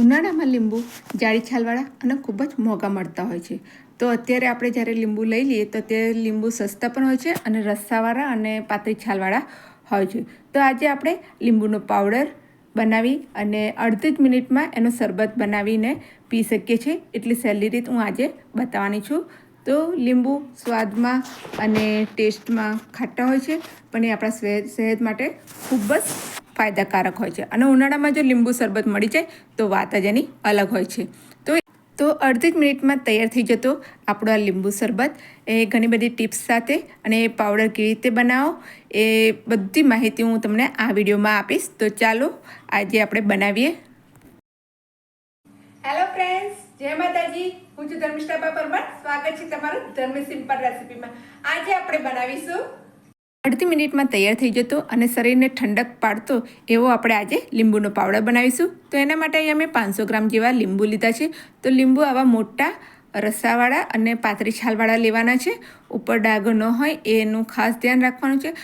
ઉનાળામાં લીંબુ જાડી છાલવાળા અને ખૂબ જ મોંઘા મળતા હોય છે. તો અત્યારે આપણે જ્યારે લીંબુ લઈ લઈએ તો તે લીંબુ સસ્તા પણ હોય છે અને રસ્સાવાળા અને પાતળી છાલવાળા હોય છે. તો આજે આપણે લીંબુનો પાવડર બનાવી અને અડધી જ મિનિટમાં એનો શરબત બનાવીને પી શકીએ છીએ. એટલી સહેલી રીત હું આજે બતાવવાની છું. તો લીંબુ સ્વાદમાં અને ટેસ્ટમાં ખાટા હોય છે, પણ એ આપણા સેહત માટે ખૂબ જ ફાયદાકારક હોય છે. અને ઉનાળામાં જો લીંબુ શરબત મળી જાય, તો વાત જ એની અલગ હોય છે. તો તો અડધી જ મિનિટમાં તૈયાર થઈ જતો આપણો આ લીંબુ શરબત. એ ઘણી બધી ટિપ્સ સાથે અને એ પાવડર કેવી રીતે બનાવો, એ બધી માહિતી હું તમને આ વિડીયોમાં આપીશ. તો ચાલો, આજે આપણે બનાવીએ. હેલો ફ્રેન્ડ્સ જય માતાજી. હું છું ધર્મિષ્ઠા પરમાર. સ્વાગત છે તમારું ધર્મ સિમ્પલ રેસીપીમાં. આજે આપણે બનાવીશું અડધી મિનિટમાં તૈયાર થઈ જતો અને શરીરને ઠંડક પાડતો એવો આપણે આજે લીંબુનો પાવડર બનાવીશું. તો એના માટે અહીંયા મેં પાંચસો ગ્રામ જેવા લીંબુ લીધા છે. તો લીંબુ આવા મોટા રસાવાળા અને પાતળી છાલવાળા લેવાના છે. ઉપર ડાઘો ન હોય એનું ખાસ ધ્યાન રાખવાનું છે.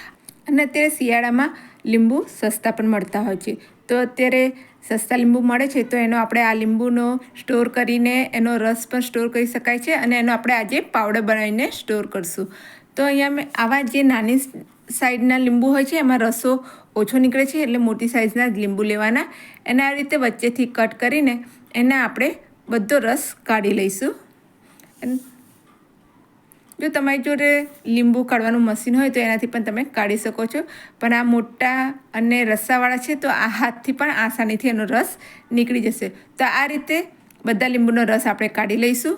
અને અત્યારે શિયાળામાં લીંબુ સસ્તા પણ મળતા હોય છે. તો અત્યારે સસ્તા લીંબુ મળે છે તો એનો આપણે આ લીંબુનો સ્ટોર કરીને એનો રસ પણ સ્ટોર કરી શકાય છે અને એનો આપણે આજે પાવડર બનાવીને સ્ટોર કરશું. તો અહીંયા મેં આવા જે નાની સાઈઝના લીંબુ હોય છે, એમાં રસો ઓછો નીકળે છે, એટલે મોટી સાઇઝના લીંબુ લેવાના. એને આ રીતે વચ્ચેથી કટ કરીને એના આપણે બધો રસ કાઢી લઈશું. જો તમારી જોડે લીંબુ કાઢવાનું મશીન હોય તો એનાથી પણ તમે કાઢી શકો છો. પણ આ મોટા અને રસ્સાવાળા છે, તો આ હાથથી પણ આસાનીથી એનો રસ નીકળી જશે. તો આ રીતે બધા લીંબુનો રસ આપણે કાઢી લઈશું.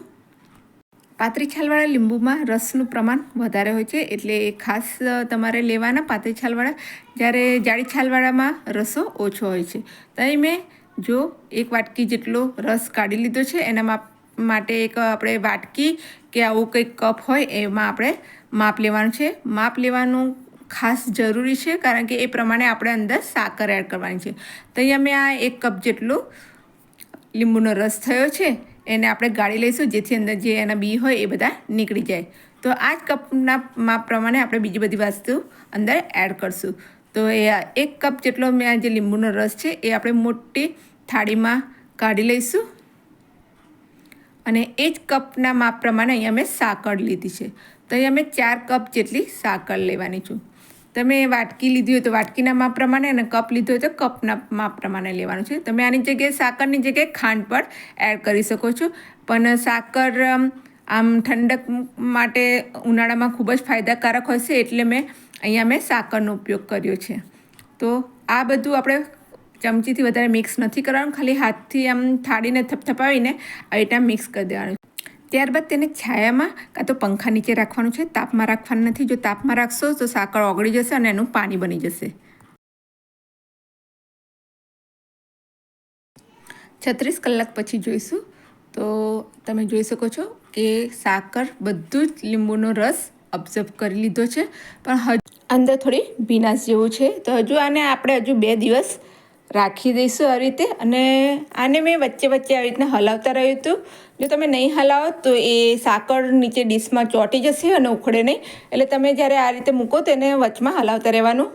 પાતળી છાલવાળા લીંબુમાં રસનું પ્રમાણ વધારે હોય છે, એટલે ખાસ તમારે લેવાના પાતરી છાલવાળા જ્યારે જાડી છાલવાળામાં રસો ઓછો હોય છે. તો અહીં મેં જો એક વાટકી જેટલો રસ કાઢી લીધો છે, એના માપ, માટે એક આપણે વાટકી કે આવું કંઈક કપ હોય એમાં આપણે માપ લેવાનું છે. માપ લેવાનું ખાસ જરૂરી છે, કારણ કે એ પ્રમાણે આપણે અંદર સાકર એડ કરવાની છે. તો અહીંયા મેં આ એક કપ જેટલો લીંબુનો રસ થયો છે એને આપણે ગાળી લઈશું, જેથી અંદર જે એના બી હોય એ બધા નીકળી જાય. તો આ જ કપના માપ પ્રમાણે આપણે બીજી બધી વસ્તુ અંદર એડ કરશું. તો એ એક કપ જેટલો મેં જે લીંબુનો રસ છે, એ આપણે મોટી થાળીમાં કાઢી લઈશું. અને એ જ કપના માપ પ્રમાણે અહીંયા મેં સાકર લીધી છે. તો અહીંયા મેં ચાર કપ જેટલી સાકર લેવાની છું. તમે વાટકી લીધી હોય તો વાટકીના માપ પ્રમાણે અને કપ લીધો હોય તો કપના માપ પ્રમાણે લેવાનું છે. તમે આની જગ્યાએ સાકરની જગ્યાએ ખાંડ પણ એડ કરી શકો છો. પણ સાકર આમ ઠંડક માટે ઉનાળામાં ખૂબ જ ફાયદાકારક છે એટલે મેં અહીંયા મેં સાકરનો ઉપયોગ કર્યો છે. તો આ બધું આપણે ચમચીથી વધારે મિક્સ નથી કરવાનું. ખાલી હાથથી આમ થાળીને થપથપાવીને આવી મિક્સ કરી દેવાનું ત્યારબાદ તેને છાયામાં કાં તો પંખા નીચે રાખવાનું છે, તાપમાં રાખવાનું નથી. જો તાપમાં રાખશો તો સાકર ઓગળી જશે અને એનું પાણી બની જશે. છત્રીસ કલાક પછી જોઈશું. તો તમે જોઈ શકો છો કે સાકર બધું જ લીંબુનો રસ ઓબ્ઝર્વ કરી લીધો છે. પણ હજુ અંદર થોડી ભીનાશ જેવું છે. તો હજુ આને આપણે હજુ બે દિવસ રાખી દઈશું આ રીતે. અને આને મેં વચ્ચે વચ્ચે આવી રીતના હલાવતા રહ્યું હતું. જો તમે નહીં હલાવો તો એ સાકર નીચે ડીશમાં ચોંટી જશે અને ઉખડે નહીં. એટલે તમે જ્યારે આ રીતે મૂકો તો એને વચમાં હલાવતા રહેવાનું.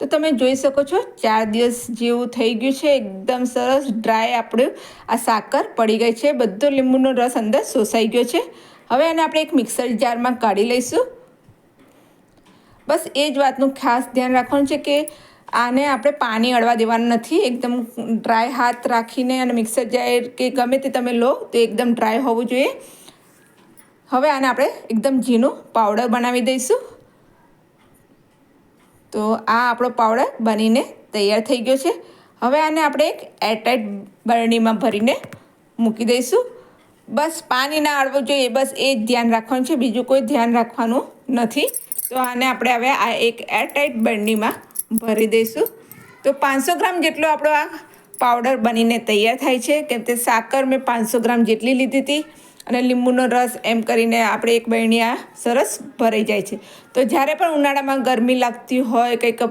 તો તમે જોઈ શકો છો, ચાર દિવસ જેવું થઈ ગયું છે. એકદમ સરસ ડ્રાય આપણું આ સાકર પડી ગઈ છે. બધો લીંબુનો રસ અંદર શોષાઈ ગયો છે. હવે આને આપણે એક મિક્સર જારમાં કાઢી લઈશું. બસ એ જ વાતનું ખાસ ધ્યાન રાખવાનું છે કે આને આપણે પાણી અડવા દેવાનું નથી. એકદમ ડ્રાય હાથ રાખીને અને મિક્સર જાર કે ગમે તે તમે લો તો એકદમ ડ્રાય હોવું જોઈએ. હવે આને આપણે એકદમ ઝીણું પાવડર બનાવી દઈશું. તો આ આપણો પાવડર બનીને તૈયાર થઈ ગયો છે. હવે આને આપણે એક એરટાઈટ બરણીમાં ભરીને મૂકી દઈશું. બસ પાણી ના અડવું જોઈએ. બસ એ જ ધ્યાન રાખવાનું છે. બીજું કોઈ ધ્યાન રાખવાનું નથી. તો આને આપણે હવે આ એક એરટાઈટ બરણીમાં ભરી દઈશું. તો પાંચસો ગ્રામ જેટલો આપણો આ પાવડર બનીને તૈયાર થાય છે. કેમ કે સાકર મેં પાંચસો ગ્રામ જેટલી લીધી હતી અને લીંબુનો રસ એમ કરીને આપણે એક બરણી આ સરસ ભરાઈ જાય છે. તો જ્યારે પણ ઉનાળામાં ગરમી લાગતી હોય, કંઈક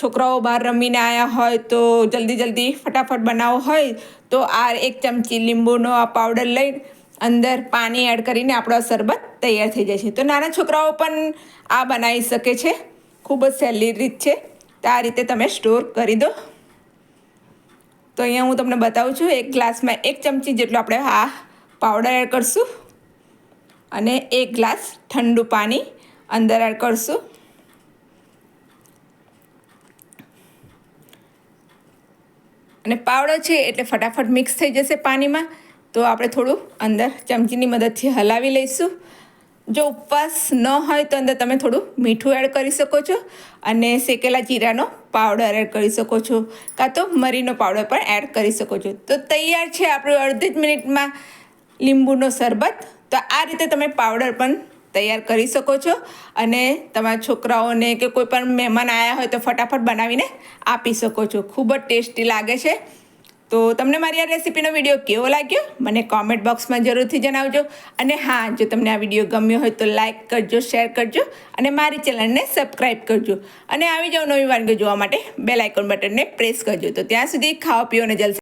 છોકરાઓ બહાર રમીને આવ્યા હોય, તો જલ્દી જલ્દી ફટાફટ બનાવો હોય, તો આ એક ચમચી લીંબુનો આ પાવડર લઈ અંદર પાણી એડ કરીને આપણો શરબત તૈયાર થઈ જાય છે. તો નાના છોકરાઓ પણ આ બનાવી શકે છે. ખૂબ જ સહેલી રીત છે. તો આ રીતે તમે સ્ટોર કરી દો. તો અહીંયા હું તમને બતાવું છું, એક ગ્લાસમાં એક ચમચી જેટલો આપણે આ પાવડર એડ કરશું અને એક ગ્લાસ ઠંડુ પાણી અંદર એડ કરશું. અને પાવડર છે એટલે ફટાફટ મિક્સ થઈ જશે પાણીમાં. તો આપણે થોડું અંદર ચમચીની મદદથી હલાવી લઈશું. જો ઉપવાસ ન હોય તો અંદર તમે થોડું મીઠું એડ કરી શકો છો અને શેકેલા જીરાનો પાવડર એડ કરી શકો છો કાં તો મરીનો પાવડર પણ એડ કરી શકો છો. તો તૈયાર છે આપણું અડધી જ મિનિટમાં લીંબુનો શરબત. તો આ રીતે તમે પાવડર પણ તૈયાર કરી શકો છો અને તમારા છોકરાઓને કે કોઈ પણ મહેમાન આવ્યા હોય તો ફટાફટ બનાવીને આપી શકો છો. ખૂબ જ ટેસ્ટી લાગે છે. તો તમને મારી આ રેસીપીનો વીડિયો કેવો લાગ્યો? મને કોમેન્ટ બોક્સમાં જરૂરથી જણાવજો. અને હા, જો તમને આ વીડિયો ગમ્યો હોય તો લાઇક કરજો શેર કરજો અને મારી ચેનલને સબસ્ક્રાઈબ કરજો. અને આવી જાઓ નવી વાનગીઓ જોવા માટે બેલ આઇકોન બટનને પ્રેસ કરજો. તો ત્યાં સુધી ખાઓ, પીઓ અને જલસા